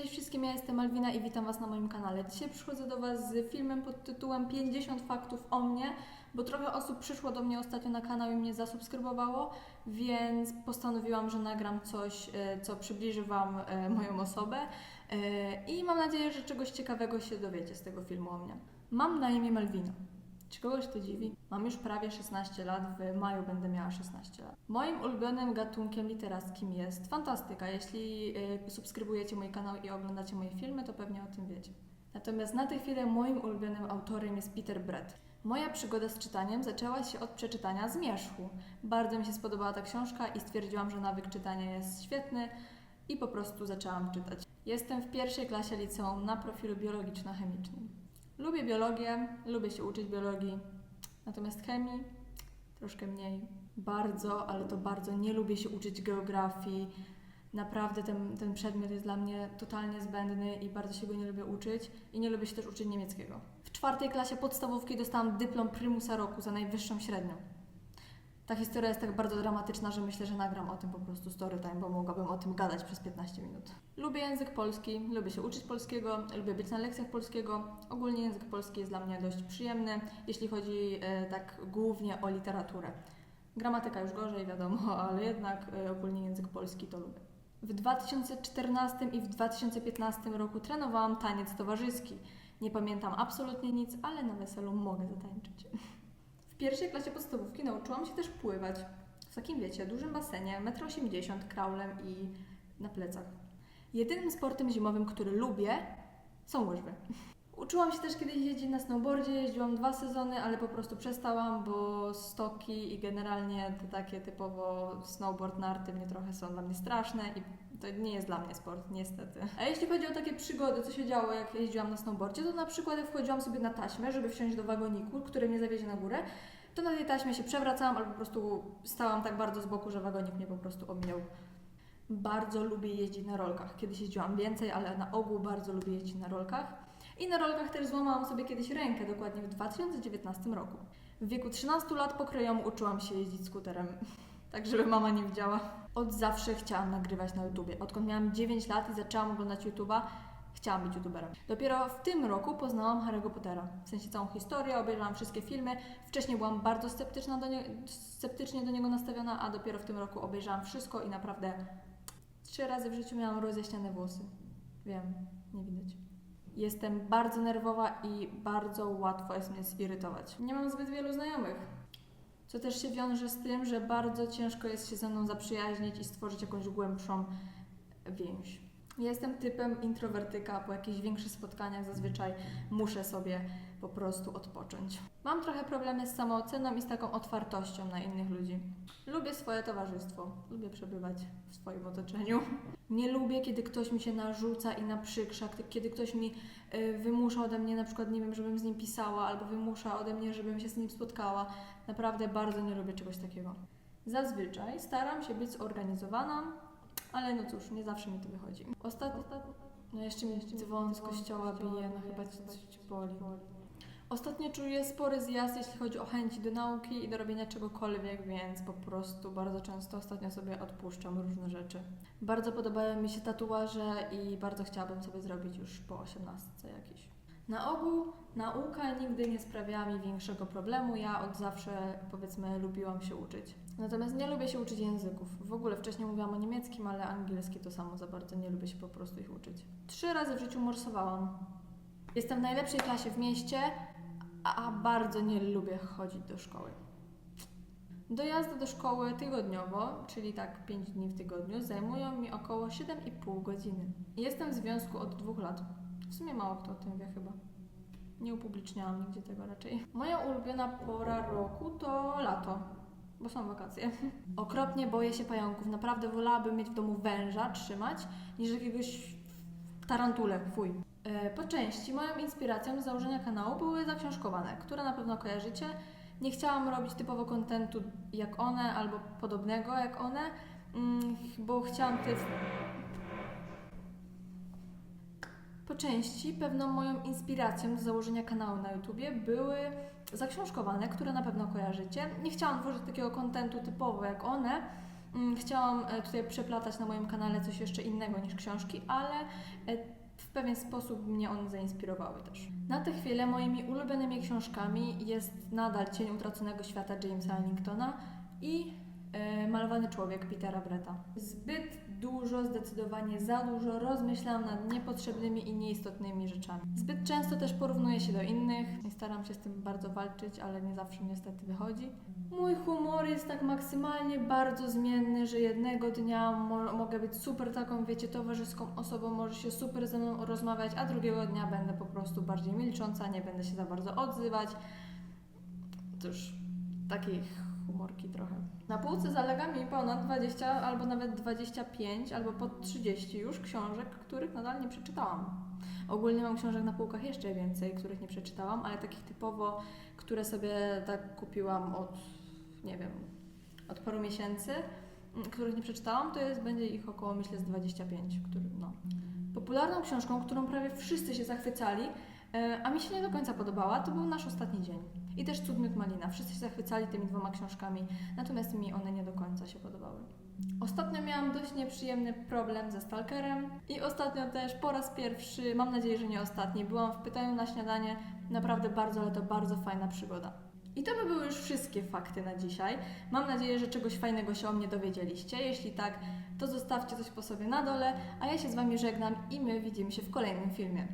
Cześć wszystkim, ja jestem Malwina i witam Was na moim kanale. Dzisiaj przychodzę do Was z filmem pod tytułem 50 faktów o mnie, bo trochę osób przyszło do mnie ostatnio na kanał i mnie zasubskrybowało, więc postanowiłam, że nagram coś, e, co przybliży Wam e, moją osobę e, i mam nadzieję, że czegoś ciekawego się dowiecie z tego filmu o mnie. Mam na imię Malwina. Czy kogoś to dziwi? Mam już prawie 16 lat, w maju będę miała 16 lat. Moim ulubionym gatunkiem literackim jest fantastyka. Jeśli y, subskrybujecie mój kanał i oglądacie moje filmy, to pewnie o tym wiecie. Natomiast na tę chwilę moim ulubionym autorem jest Peter Brett. Moja przygoda z czytaniem zaczęła się od przeczytania Zmierzchu. Bardzo mi się spodobała ta książka i stwierdziłam, że nawyk czytania jest świetny i po prostu zaczęłam czytać. Jestem w pierwszej klasie liceum na profilu biologiczno-chemicznym. Lubię biologię, lubię się uczyć biologii, natomiast chemii troszkę mniej. Bardzo, ale to bardzo nie lubię się uczyć geografii. Naprawdę ten, ten przedmiot jest dla mnie totalnie zbędny i bardzo się go nie lubię uczyć. I nie lubię się też uczyć niemieckiego. W czwartej klasie podstawówki dostałam dyplom prymusa roku za najwyższą średnią. Ta historia jest tak bardzo dramatyczna, że myślę, że nagram o tym po prostu story time, bo mogłabym o tym gadać przez 15 minut. Lubię język polski, lubię się uczyć polskiego, lubię być na lekcjach polskiego. Ogólnie język polski jest dla mnie dość przyjemny, jeśli chodzi e, tak głównie o literaturę. Gramatyka już gorzej, wiadomo, ale jednak e, ogólnie język polski to lubię. W 2014 i w 2015 roku trenowałam taniec towarzyski. Nie pamiętam absolutnie nic, ale na weselu mogę zatańczyć. Pierwszej klasie podstawówki nauczyłam się też pływać. W takim, wiecie, dużym basenie, 1,80 m, kraulem i na plecach. Jedynym sportem zimowym, który lubię, są łyżwy. Uczyłam się też kiedyś jeździć na snowboardzie, jeździłam dwa sezony, ale po prostu przestałam, bo stoki i generalnie te takie typowo snowboard, narty mnie trochę są dla mnie straszne i to nie jest dla mnie sport, niestety. A jeśli chodzi o takie przygody, co się działo jak jeździłam na snowboardzie, to na przykład jak wchodziłam sobie na taśmę, żeby wsiąść do wagoniku, który mnie zawiezie na górę, to na tej taśmie się przewracałam albo po prostu stałam tak bardzo z boku, że wagonik mnie po prostu ominął. Bardzo lubię jeździć na rolkach. Kiedyś jeździłam więcej, ale na ogół bardzo lubię jeździć na rolkach. I na rolkach też złamałam sobie kiedyś rękę, dokładnie w 2019 roku. W wieku 13 lat pokrojomu uczyłam się jeździć skuterem, tak żeby mama nie widziała. Od zawsze chciałam nagrywać na YouTubie. Odkąd miałam 9 lat i zaczęłam oglądać YouTube'a, chciałam być YouTuberem. Dopiero w tym roku poznałam Harry'ego Pottera. W sensie całą historię, obejrzałam wszystkie filmy. Wcześniej byłam bardzo sceptyczna do nie- sceptycznie do niego nastawiona, a dopiero w tym roku obejrzałam wszystko i naprawdę trzy razy w życiu miałam rozjaśnione włosy. Wiem, nie widać. Jestem bardzo nerwowa i bardzo łatwo jest mnie zirytować. Nie mam zbyt wielu znajomych. Co też się wiąże z tym, że bardzo ciężko jest się ze mną zaprzyjaźnić i stworzyć jakąś głębszą więź. Jestem typem introwertyka, po jakichś większych spotkaniach zazwyczaj muszę sobie po prostu odpocząć. Mam trochę problemy z samooceną i z taką otwartością na innych ludzi. Lubię swoje towarzystwo, lubię przebywać w swoim otoczeniu. Nie lubię, kiedy ktoś mi się narzuca i naprzykrza, kiedy ktoś mi y, wymusza ode mnie, na przykład, nie wiem, żebym z nim pisała, albo wymusza ode mnie, żebym się z nim spotkała. Naprawdę bardzo nie lubię czegoś takiego. Zazwyczaj staram się być zorganizowana, ale no cóż, nie zawsze mi to wychodzi. Ostatnio, no jeszcze mi dzwon z kościoła bije, no chyba ci coś boli. Ostatnio czuję spory zjazd, jeśli chodzi o chęci do nauki i do robienia czegokolwiek, więc po prostu bardzo często ostatnio sobie odpuszczam różne rzeczy. Bardzo podobają mi się tatuaże i bardzo chciałabym sobie zrobić już po 18 jakiś. Na ogół nauka nigdy nie sprawiała mi większego problemu. Ja od zawsze, powiedzmy, lubiłam się uczyć. Natomiast nie lubię się uczyć języków. W ogóle wcześniej mówiłam o niemieckim, ale angielski to samo za bardzo nie lubię się po prostu ich uczyć. Trzy razy w życiu morsowałam. Jestem w najlepszej klasie w mieście, a bardzo nie lubię chodzić do szkoły. Dojazdy do szkoły tygodniowo, czyli tak 5 dni w tygodniu, zajmują mi około 7,5 godziny. Jestem w związku od dwóch lat. W sumie mało kto o tym wie chyba. Nie upubliczniałam nigdzie tego raczej. Moja ulubiona pora roku to lato, bo są wakacje. Okropnie boję się pająków. Naprawdę wolałabym mieć w domu węża, trzymać, niż jakiegoś tarantule, fuj. E, Po części moją inspiracją do założenia kanału były zaksiążkowane, które na pewno kojarzycie. Nie chciałam robić typowo kontentu jak one, albo podobnego jak one, mm, bo chciałam te... Po części pewną moją inspiracją do założenia kanału na YouTubie były zaksiążkowane, które na pewno kojarzycie. Nie chciałam tworzyć takiego kontentu typowo jak one, Mm, Chciałam e, tutaj przeplatać na moim kanale coś jeszcze innego niż książki, ale e, w pewien sposób mnie one zainspirowały też. Na tę chwilę moimi ulubionymi książkami jest nadal Cień utraconego świata Jamesa Ellingtona i Malowany człowiek Petera Bretta. Zbyt dużo, zdecydowanie za dużo rozmyślałam nad niepotrzebnymi i nieistotnymi rzeczami. Zbyt często też porównuję się do innych i staram się z tym bardzo walczyć, ale nie zawsze niestety wychodzi. Mój humor jest tak maksymalnie bardzo zmienny, że jednego dnia mo- mogę być super taką, wiecie, towarzyską osobą, może się super ze mną rozmawiać, a drugiego dnia będę po prostu bardziej milcząca, nie będę się za bardzo odzywać. Cóż, takiej trochę. Na półce zalega mi ponad 20 albo nawet 25 albo pod 30 już książek, których nadal nie przeczytałam. Ogólnie mam książek na półkach jeszcze więcej, których nie przeczytałam, ale takich typowo, które sobie tak kupiłam od, nie wiem, od paru miesięcy, mm, których nie przeczytałam, to jest, będzie ich około, myślę, z 25, który, no. Popularną książką, którą prawie wszyscy się zachwycali, e, a mi się nie do końca podobała, to był Nasz Ostatni Dzień. I też Cud Miód Malina. Wszyscy się zachwycali tymi dwoma książkami, natomiast mi one nie do końca się podobały. Ostatnio miałam dość nieprzyjemny problem ze Stalkerem i ostatnio też po raz pierwszy, mam nadzieję, że nie ostatni, byłam w pytaniu na śniadanie. Naprawdę bardzo, ale to bardzo fajna przygoda. I to by były już wszystkie fakty na dzisiaj. Mam nadzieję, że czegoś fajnego się o mnie dowiedzieliście. Jeśli tak, to zostawcie coś po sobie na dole, a ja się z Wami żegnam i my widzimy się w kolejnym filmie.